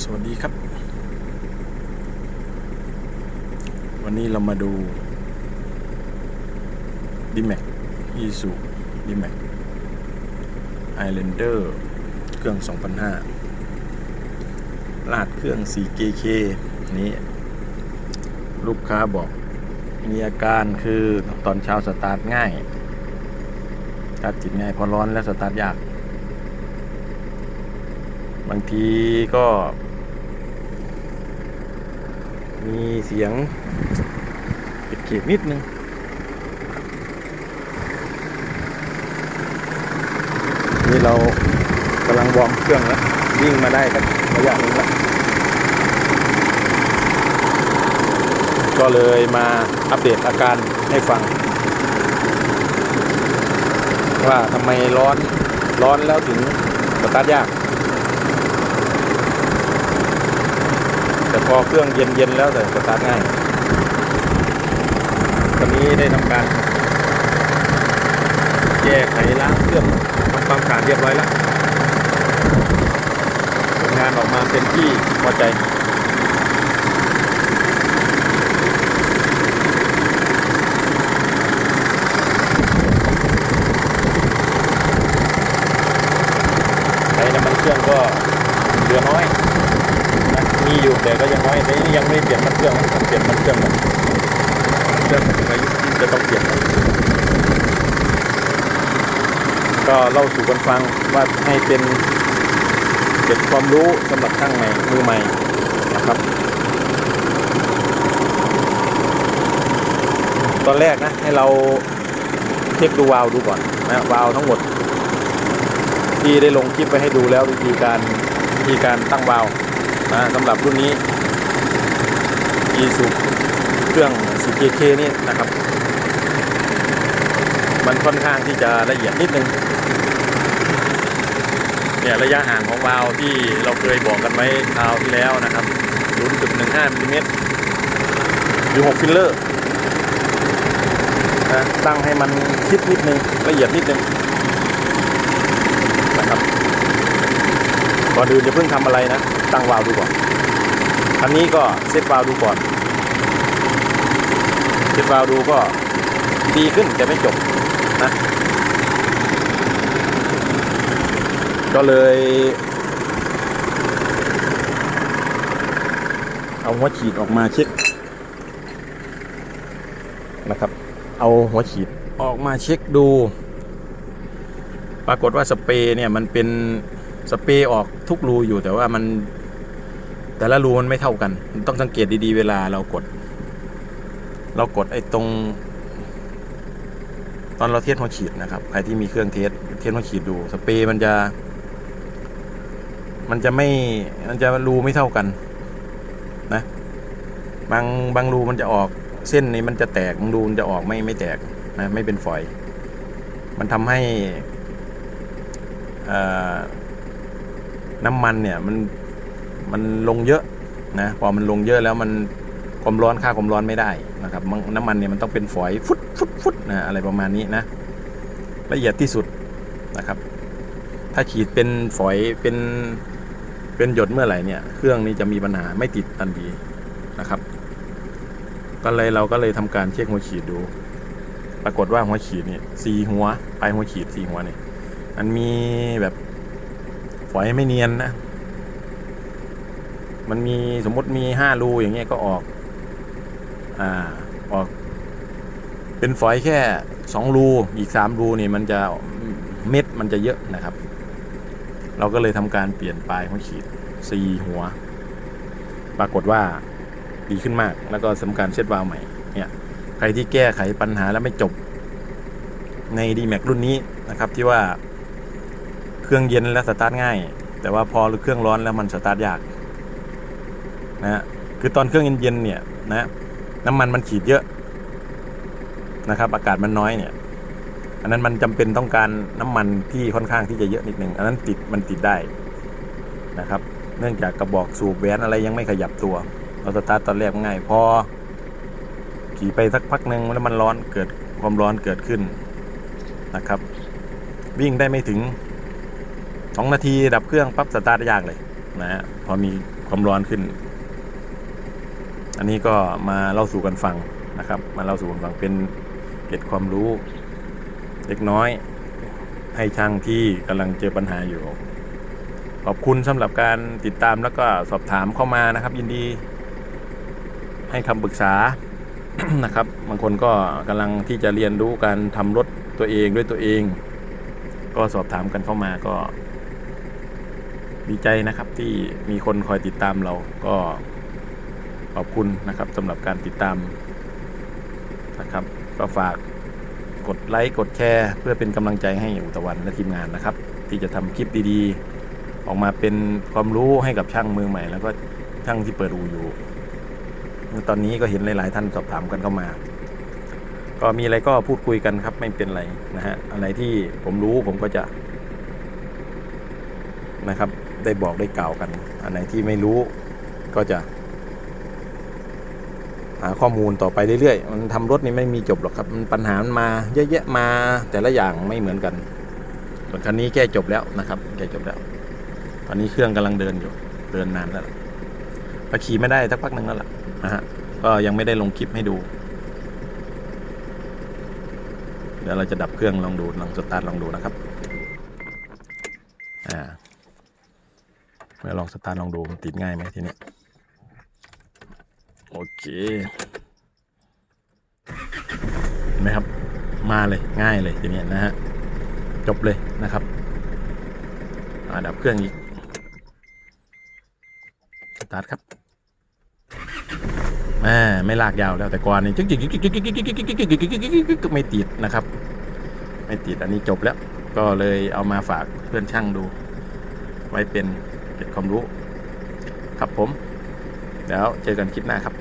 สวัสดีครับ วันนี้เรามาดู d m a x i s u d m a x Highlander เครื่อง 2005 ลาดเครื่อง 4KK นี้ ลูกค้าบอก มีอาการคือตอนเช้าสตาร์ทง่ายสตาร์ทติดง่าย พอร้อนแล้วสตาร์ทยาก บางทีก็ มีเสียงปิดเขียบนิดนึงนี่เรากำลังวอร์มเครื่องแล้ววิ่งมาได้กันระยะหนึงแล้วก็เลยมาอัปเดตอาการให้ฟัง ว่าทำไมร้อนร้อนแล้วถึงสตาร์ทยาก แต่พอเครื่องเย็นเย็นๆแล้วแต่สตาร์ทง่าย ตอนนี้ได้ทำการแก้ไขล้างเครื่องทำความสะอาดเรียบร้อยแล้วผลงานออกมาเป็นที่พอใจใช้น้ำมันเครื่องก็เหลือน้อยนะมี อยู่แต่ก็ยังน้อยยังไม่เปลี่ยนมันเครื่องนะต้องเปลี่ยนมันเครื่องก่อนเครื่องถึงอายุที่จะต้องเปลี่ยนก็เล่าสู่กันฟังว่าให้เป็นเก็บความรู้สำหรับช่างใหม่มือใหม่นะครับ ตอนแรกนะให้เราเช็คดูวาล์วดูก่อนนะวาล์วทั้งหมด ที่ได้ลงคลิปไปให้ดูแล้ววิธีการวิธีการตั้งวาล์ว นะสำหรับรุ่นนี้ e s u เครื่อง 4KK นี่นะครับ มันค่อนข้างที่จะละเอียดนิดนึงเนี่ยระยะห่างของวาล์วที่เราเคยบอกกันไว้คราวที่แล้วนะครับ 0.15มิลลิเมตรหรือ 6 ฟิลเลอร์นะตั้งให้มันคิดนิดนึงละเอียดนิดนึง นะครับ ก่อนอื่นจะเพิ่งทำอะไรนะ ตั้งวาล์วดูก่อนอันนี้ก็เซตวาล์วดูก่อนเซตวาล์วดูก็ดีขึ้นแต่ไม่จบนะ ก็เลย เอาหัวฉีดออกมาเช็คนะครับ เอาหัวฉีดออกมาเช็คดู ปรากฏว่าสเปรย์เนี่ยมันเป็น สเปรย์ออกทุกรูอยู่แต่ว่ามันแต่ละรูมันไม่เท่ากัน ต้องสังเกตดีๆ เวลาเรากด เรากดไอ้ตรง ตอนเราเทสหัวฉีดนะครับ ใครที่มีเครื่องเทสเทสหัวฉีดดู สเปรย์มันจะ มันจะไม่ มันจะรูไม่เท่ากัน นะ บางบางรูมันจะออกเส้นนี้มันจะแตกบางรูมันจะออกไม่ไม่แตกนะไม่เป็นฝอย มันทำให้อ่า น้ำมันเนี่ยมันมันลงเยอะนะพอมันลงเยอะแล้วมันความร้อนค่าความร้อนไม่ได้นะครับน้ำมันเนี่ยมันต้องเป็นฝอยฟุดฟุดฟุดนะอะไรประมาณนี้นะ ละเอียดที่สุดนะครับ ถ้าขีดเป็นฝอยเป็นเป็นหยดเมื่อไหร่เนี่ย เครื่องนี้จะมีปัญหาไม่ติดทันทีนะครับ ก็เลยเราก็เลยทำการเช็คหัวขีดดู ปรากฏว่าหัวขีดนี่สีหัวปลายหัวขีดสีหัวเนี่ยมันมีแบบ ฝอยไม่เนียนนะ มันมีสมมติมีห้ารูอย่างเงี้ยก็ออก อ่า ออก เป็นฝอยแค่สองรูอีกสามรูนี่มันจะเม็ดมันจะเยอะนะครับ เราก็เลยทำการเปลี่ยนปลายของขีดสี่หัว ปรากฏว่าดีขึ้นมาก แล้วก็สำการเซตวาล์วใหม่ เนี่ย ใครที่แก้ไขปัญหาแล้วไม่จบใน d m a x รุ่นนี้นะครับที่ว่า เครื่องเย็นแล้วสตาร์ทง่าย แต่ว่าพอเครื่องร้อนแล้วมันสตาร์ทยากนะฮะคือตอนเครื่องเย็นๆเนี่ยนะน้ำมันมันขีดเยอะนะครับ อากาศมันน้อยเนี่ยอันนั้นมันจำเป็นต้องการน้ำมันที่ค่อนข้างที่จะเยอะนิดหนึ่งอันนั้นติดมันติดได้นะครับ เนื่องจากกระบอกสูบแหวนอะไรยังไม่ขยับตัวเราสตาร์ทตอนแรกง่ายพอขี่ไปสักพักหนึ่งแล้วมันร้อนเกิดความร้อนเกิดขึ้นนะครับ วิ่งได้ไม่ถึง สองนาทีดับเครื่องปั๊บสตาร์ทยากเลยนะฮะพอมีความร้อนขึ้น อันนี้ก็มาเล่าสู่กันฟังนะครับ มาเล่าสู่กันฟังเป็นเก็ดความรู้ เล็กน้อย ให้ช่างที่กำลังเจอปัญหาอยู่ ขอบคุณสำหรับการติดตามแล้วก็สอบถามเข้ามานะครับ ยินดี ให้คำปรึกษานะครับ บางคนก็กำลังที่จะเรียนรู้การทำรถตัวเองด้วยตัวเอง ก็สอบถามกันเข้ามาก็ ดีใจนะครับที่มีคนคอยติดตามเราก็ขอบคุณนะครับสำหรับการติดตามนะครับ ก็ฝากกดไลค์กดแชร์ เพื่อเป็นกำลังใจให้อุตวันและทีมงานนะครับ ที่จะทำคลิปดีๆ ออกมาเป็นความรู้ให้กับช่างมือใหม่ แล้วก็ช่างที่เปิดอูอยู่ตอนนี้ก็เห็นหลาย ๆ ท่านสอบถามกันเข้ามา ก็มีอะไรก็พูดคุยกันครับ ไม่เป็นไรนะฮะอะไรที่ผมรู้ผมก็จะนะครับ ได้บอกได้กล่าวกัน อันไหนที่ไม่รู้ก็จะ หาข้อมูลต่อไปเรื่อยๆ มันทำรถนี่ไม่มีจบหรอกครับ มันปัญหามันมาเยอะแยะมาแต่ละอย่างไม่เหมือนกันส่วนคันนี้แก้จบแล้วนะครับ แก้จบแล้ว ตอนนี้เครื่องกำลังเดินอยู่ เดินนานแล้วล่ะขี่ไม่ได้สักพักหนึ่งแล้วล่ะนะฮะ ก็ยังไม่ได้ลงคลิปให้ดู เดี๋ยวเราจะดับเครื่องลองดูลองสตาร์ทลองดูนะครับ อ่า เมื่อลองสตาร์ทลองดูมันติดง่ายไหมทีเนี้ยโอเคเห็นไหมครับ มาเลยง่ายเลยทีเนี้ยนะฮะจบเลยนะครับอ่าดับเครื่องอีกสตาร์ทครับแม่ไม่ลากยาวแล้วแต่ก่อนนี่จึ๊กจึ๊กจึ๊กจึ๊กจึ๊กจึ๊กจึ๊กจึ๊กจึ๊กจึ๊กจึ๊กจึ๊กจึ๊กจึ๊กไม่ติดนะครับ ไม่ติดอันนี้จบแล้ว ก็เลยเอามาฝากเพื่อนช่างดู ไว้เป็น เกร็ดความรู้ ครับผม แล้วเจอกันคลิปหน้าครับ